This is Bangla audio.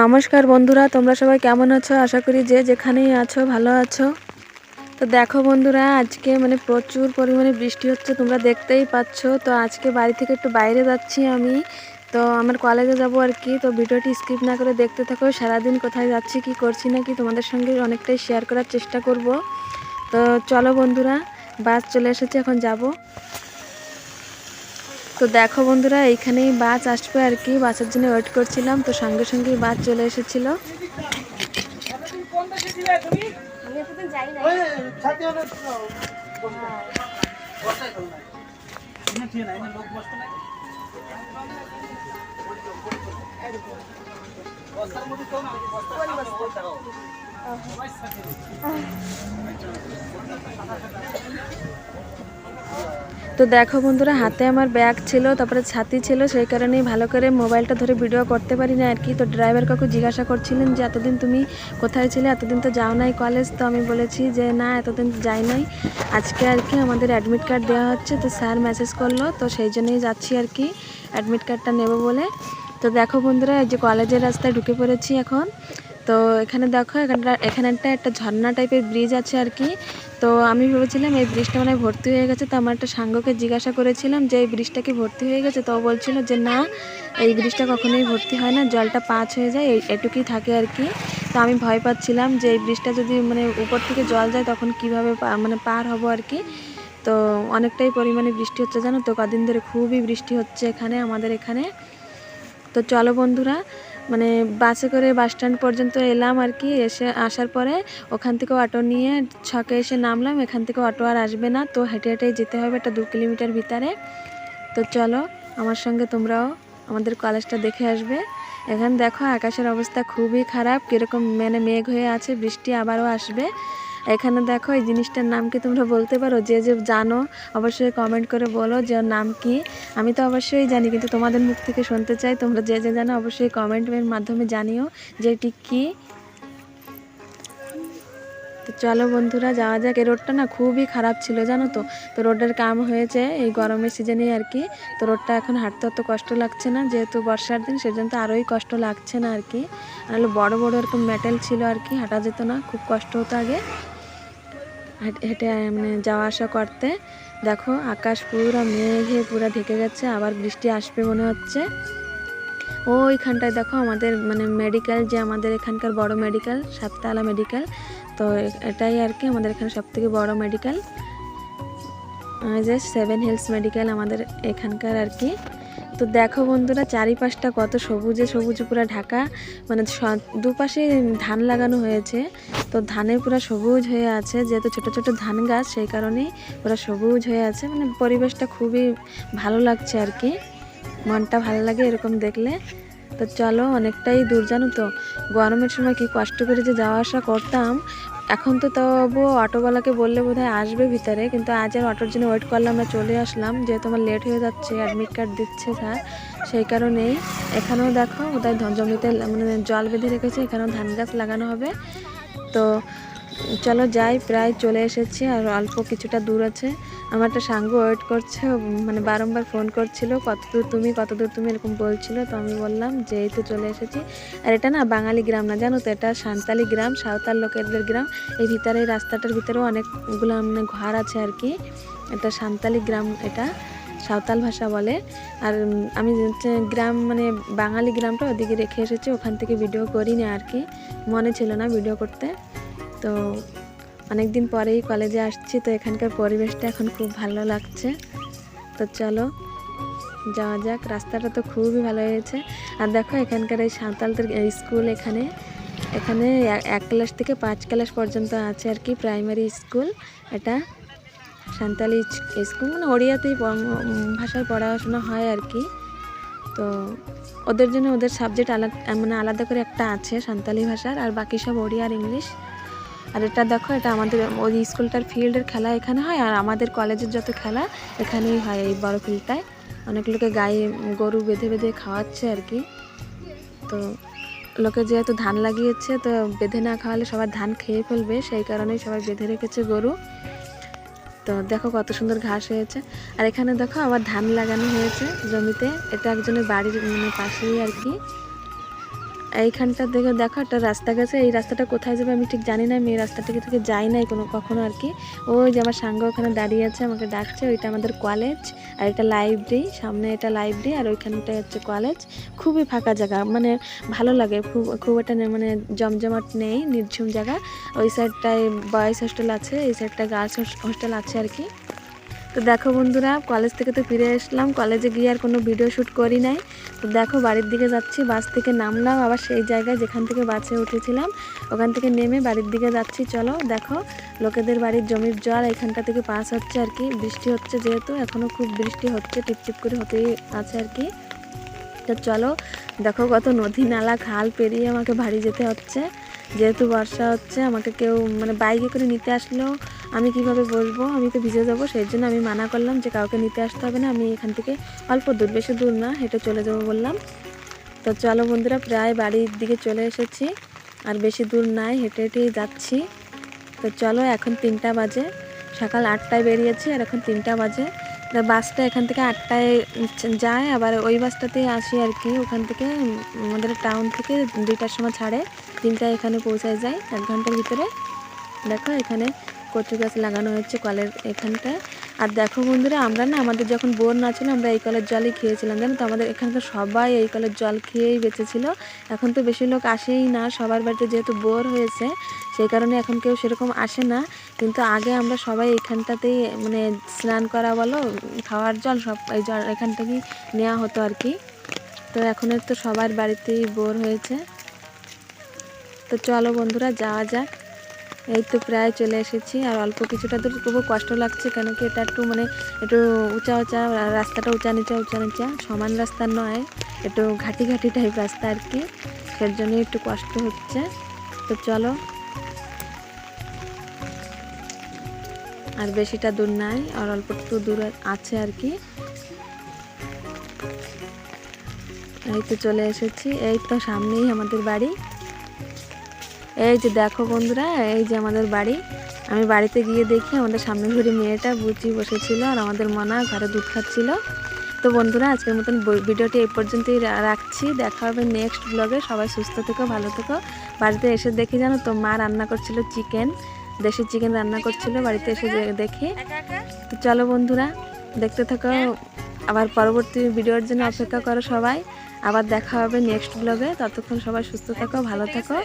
নমস্কার বন্ধুরা, তোমরা সবাই কেমন আছো? আশা করি যে যেখানেই আছো, ভালো আছো। তো দেখো বন্ধুরা, আজকে মানে প্রচুর পরিমাণে বৃষ্টি হচ্ছে, তোমরা দেখতেই পাচ্ছ। তো আজকে বাড়ি থেকে একটু বাইরে যাচ্ছি আমি। তো আমার কলেজে যাব আর কি। তো ভিডিওটি স্কিপ না করে দেখতে থাকো। সারাদিন কোথায় যাচ্ছি, কি করছি না কি তোমাদের সঙ্গে অনেকটাই শেয়ার করার চেষ্টা করব। তো চলো বন্ধুরা বাস চলে এসেছে, এখন যাব। তো দেখো বন্ধুরা, এইখানেই বাস আসবে আর কি। বাসের জন্য ওয়েট করছিলাম, তো সঙ্গে সঙ্গেই বাস চলে এসেছিল। তো দেখো বন্ধুরা, হাতে আমার ব্যাগ ছিল, তারপরে ছাতি ছিল, সেই কারণেই ভালো করে মোবাইলটা ধরে ভিডিও করতে পারি না আর কি। তো ড্রাইভার কাকু জিজ্ঞাসা করছিলেন যে, এতদিন তুমি কোথায় ছিলে? এতদিন তো যাও নাই কলেজ তো আমি বলেছি যে, না, এতদিন যাই নাই। আজকে আর কি আমাদের অ্যাডমিট কার্ড দেওয়া হচ্ছে। তো স্যার মেসেজ করল, তো সেই জন্যই যাচ্ছি আর কি। অ্যাডমিট কার্ডটা নেব বলে। তো দেখো বন্ধুরা, এই যে কলেজের রাস্তায় ঢুকে পড়েছি এখন। তো এখানে দেখো, এখানটা এখানটা একটা ঝর্ণা টাইপের ব্রিজ আছে আর কি। তো আমি ভেবেছিলাম এই ব্রিজটা মানে ভর্তি হয়ে গেছে, তো আমার একটা সাঙ্গকে জিজ্ঞাসা করেছিলাম যে এই ব্রিজটা কি ভর্তি হয়ে গেছে? তো বলছিল যে না, এই ব্রিজটা কখনোই ভর্তি হয় না, জলটা পাঁচ হয়ে যায়, এই, এটুকুই থাকে আর কি। তো আমি ভয় পাচ্ছিলাম যে এই ব্রিজটা যদি মানে উপর থেকে জল যায়, তখন কীভাবে মানে পার হব আর কি। তো অনেকটাই পরিমাণে বৃষ্টি হচ্ছে জানো তো, কদিন ধরে খুবই বৃষ্টি হচ্ছে এখানে, আমাদের এখানে। তো চলো বন্ধুরা মানে বাসে করে বাস স্ট্যান্ড পর্যন্ত এলাম আর কি। এসে আসার পরে ওখান থেকে অটো নিয়ে ছকে এসে নামলাম। এখান থেকে অটো আর আসবে না। তো হেঁটে হেঁটেই যেতে হবে একটা দু কিলোমিটার ভিতরে। তো চলো, আমার সঙ্গে তোমরাও আমাদের কলেজটা দেখে আসবে। এখানে দেখো, আকাশের অবস্থা খুবই খারাপ। কীরকম মানে মেঘ হয়ে আছে, বৃষ্টি আবারও আসবে। এখানে দেখো, এই জিনিসটার নাম কি তোমরা বলতে পারো? যে যে জানো, অবশ্যই কমেন্ট করে বলো যে নাম কি। আমি তো অবশ্যই জানি, কিন্তু তোমাদের মুখ থেকে শুনতে চাই। তোমরা যে যে জানো, অবশ্যই কমেন্টের মাধ্যমে জানিও যে এটি কী। তো চলো বন্ধুরা, যাওয়া যাক। এই রোডটা না খুবই খারাপ ছিল, জানো তো? তো রোডের কাম হয়েছে এই গরমের সিজনে আর কি। তো রোডটা এখন হাঁটতে অত কষ্ট লাগছে না, যেহেতু বর্ষার দিন, সেজন্য তো আরোই কষ্ট লাগছে না আর কি। নাহলে বড় বড় এরকম মেটেল ছিল আর কি, হাঁটা যেত না, খুব কষ্ট হতো আগে। হেঁটে মানে যাওয়া আসা করতে। দেখো, আকাশ পুরো মেঘে পুরো ঢেকে গেছে, আবার বৃষ্টি আসবে মনে হচ্ছে। ওইখানটায় দেখো আমাদের মানে মেডিকেল যে আমাদের এখানকার বড় মেডিকেল সাততলা মেডিকেল তো এটাই আর কি আমাদের এখানে সব থেকে বড় মেডিকেল যে সেভেন হিলস মেডিকেল আমাদের এখানকার আর কি। তো দেখো বন্ধুরা, চারিপাশটা কত সবুজে সবুজ পুরো ঢাকা। মানে দুপাশে ধান লাগানো হয়েছে। তো ধানে পুরো সবুজ হয়ে আছে, যেহেতু ছোট ছোট ধান গাছ, সেই কারণে পুরো সবুজ হয়ে আছে। মানে পরিবেশটা খুবই ভালো লাগছে আর কি। মনটা ভালো লাগে এরকম দেখলে। তো চলো, অনেকটাই দূর জানো তো? গরমের সময় কি কষ্ট করে যে যাওয়া আসা করতাম, এখন তো তবু অটোওয়ালাকে বললে বোধহয় আসবে ভিতরে, কিন্তু আজ আর অটোর জন্য ওয়েট করলাম না, চলে আসলাম। যেহেতু আমার লেট হয়ে যাচ্ছে অ্যাডমিট কার্ড দিচ্ছে স্যার সেই কারণেই এখানেও দেখো, বোধহয় ধ- জমিতে মানে জল বেঁধে রেখেছে, এখানেও ধান গাছ লাগানো হবে। তো চলো যাই, প্রায় চলে এসেছি আর অল্প কিছুটা দূর আছে। আমার একটা সাঙ্গ ওয়েট করছে মানে বারংবার ফোন করছিল, কত দূর তুমি, কত দূর তুমি এরকম বলছিল, তো আমি বললাম যে এই তো চলে এসেছি। আর এটা না বাঙালি গ্রাম না, জানো তো এটা সাঁওতালি গ্রাম, সাঁওতাল লোকেদের গ্রাম। এই ভিতরে, এই রাস্তাটার ভিতরেও অনেকগুলো মানে ঘর আছে আর কি। এটা সাঁওতালি গ্রাম, এটা সাঁওতাল ভাষা বলে। আর আমি গ্রাম মানে বাঙালি গ্রামটা ওদিকে রেখে এসেছি, ওখান থেকে ভিডিও করিনি আর কি। মনে ছিল না ভিডিও করতে। তো অনেক দিন পরেই কলেজে আসছি, তো এখানকার পরিবেশটা এখন খুব ভালো লাগছে। তো চলো, যাওয়া যাক, রাস্তাটা তো খুবই ভালো হয়েছে। আর দেখো এখানকার এই সাঁওতালদের, এই স্কুল এখানে। এখানে এক ক্লাস থেকে পাঁচ ক্লাস পর্যন্ত আছে আর কি প্রাইমারি স্কুল। এটা সাঁওতালি চ- স্কুল মানে ওড়িয়াতেই ভাষায় পড়াশোনা হয় আর কি। তো ওদের জন্য ওদের সাবজেক্ট আলাদা মানে আলাদা করে একটা আছে সাঁওতালি ভাষার, আর বাকি সব ওড়িয়া আর ইংলিশ। আর এটা দেখো, এটা আমাদের ওই স্কুলটার ফিল্ডের খেলা এখানে হয়, আর আমাদের কলেজের যত খেলা এখানেই হয় এই বড় ফিল্ডটায়। অনেক লোকে গায়ে গরু বেঁধে বেঁধে খাওয়াচ্ছে আর কি। তো লোকে যেহেতু ধান লাগিয়েছে, তো বেঁধে না খাওয়ালে সবার ধান খেয়ে ফেলবে, সেই কারণেই সবাই বেঁধে রেখেছে গরু। তো দেখো কত সুন্দর ঘাস হয়েছে। আর এখানে দেখো আবার ধান লাগানো হয়েছে জমিতে। এটা একজনের বাড়ির মানে পাশেই আর কি। এইখানটা দেখে দেখো, একটা রাস্তা গেছে। এই রাস্তাটা কোথায় যাবে আমি ঠিক জানি না, আমি এই রাস্তাটাকে থেকে যাই নাই কোনো কখনো আর কি। ওই যে আমার সাঙ্গ ওখানে দাঁড়িয়ে আছে, আমাকে ডাকছে, ওইটা আমাদের কলেজ আর এটা লাইব্রেরি সামনে এটা লাইব্রেরি আর ওইখানটায় হচ্ছে কলেজ খুবই ফাঁকা জায়গা মানে ভালো লাগে, খুব খুব একটা মানে জমজমাট নেই, নির্ঝুম জায়গা। ওই সাইডটায় বয়েজ হোস্টেল আছে, এই সাইডটায় গার্লস হোস্টেল আছে আর কি। তো দেখো বন্ধুরা কলেজ থেকে তো ফিরে আসলাম। কলেজে গিয়ে আর কোনো ভিডিও শ্যুট করি নাই। তো দেখো বাড়ির দিকে যাচ্ছি, বাস থেকে নামলাম, আবার সেই জায়গায় যেখান থেকে বাসে উঠেছিলাম, ওখান থেকে নেমে বাড়ির দিকে যাচ্ছি। চলো দেখো, লোকেদের বাড়ির জমির জল এখানটা থেকে পাস হচ্ছে আর কি। বৃষ্টি হচ্ছে যেহেতু এখনও খুব বৃষ্টি হচ্ছে, টিপটিপ করে হতেই আছে আর কি। তো চলো দেখো কত নদী নালা, খাল পেরিয়ে আমাকে বাড়ি যেতে হচ্ছে। যেহেতু বর্ষা হচ্ছে, আমাকে কেউ মানে বাইকে করে নিতে আসলেও আমি কীভাবে বসবো আমি তো ভিজে যাব, সেই জন্য আমি মানা করলাম যে কাউকে নিতে আসতে হবে না, আমি এখান থেকে অল্প দূর, বেশি দূর না, হেঁটে চলে যাব বললাম। তো চলো বন্ধুরা, প্রায় বাড়ির দিকে চলে এসেছি, আর বেশি দূর নাই, হেঁটে হেঁটেই যাচ্ছি। তো চলো, এখন তিনটা বাজে, সকাল আটটায় বেরিয়েছি, আর এখন তিনটা বাজে। বাসটা এখান থেকে আটটায় যায়, আবার ওই বাসটাতেই আসি আর কি, ওখান থেকে আমাদের টাউন থেকে দুইটার সময় ছাড়ে, তিনটায় এখানে পৌঁছায় যায় এক ঘণ্টার ভিতরে। দেখো এখানে কচু গাছ লাগানো হয়েছে কলের এখানটায় আর দেখো বন্ধুরা, আমরা না আমাদের যখন বোর না ছিল আমরা এই কলের জলই খেয়েছিলাম, জানো তো? আমাদের এখানকার সবাই এই কলের জল খেয়েই বেঁচেছিল। এখন তো বেশি লোক আসেই না, সবার বাড়িতে যেহেতু বোর হয়েছে, সেই কারণে এখন কেউ সেরকম আসে না। কিন্তু আগে আমরা সবাই এখানটাতেই মানে স্নান করা বলো, খাওয়ার জল সব এই জল এখান থেকেই নেওয়া হতো আর কি। তো এখন তো সবার বাড়িতেই বোর হয়েছে। তো চলো বন্ধুরা, যাওয়া যাক। এই তো প্রায় চলে এসেছি, আর অল্প কিছুটা দূর তবু কষ্ট লাগছে কেন কি এটা একটু মানে একটু উঁচা উঁচা রাস্তাটা উঁচা নিচা উঁচা নিচা, সমান রাস্তা নয়, একটু ঘাটি ঘাটি টাইপ রাস্তা আর কি সের জন্য একটু কষ্ট হচ্ছে। তো চলো। আর বেশিটা দূর নাই, আর অল্প একটু দূর আছে আর কি। এই তো চলে এসেছি, এই তো সামনেই আমাদের বাড়ি। এই যে দেখো বন্ধুরা, এই যে আমাদের বাড়ি। আমি বাড়িতে গিয়ে দেখি আমাদের সামনে ঘুরে মেয়েটা বুচি বসেছিল আর আমাদের মনা ঘরে দুধ খাচ্ছিল। তো বন্ধুরা, আজকের মতন ভিডিওটি এই পর্যন্তই রাখছি। দেখা হবে নেক্সট ব্লগে সবাই সুস্থ থেকো, ভালো থেকো। বাড়িতে এসে দেখি জানো তো মা রান্না করছিল চিকেন দেশি চিকেন রান্না করছিল, বাড়িতে এসে দেখি। তো চলো বন্ধুরা, দেখতে থাকো। আবার পরবর্তী ভিডিওর জন্য অপেক্ষা করো সবাই। আবার দেখা হবে নেক্সট ব্লগে ততক্ষণ সবাই সুস্থ থাকো, ভালো থাকো।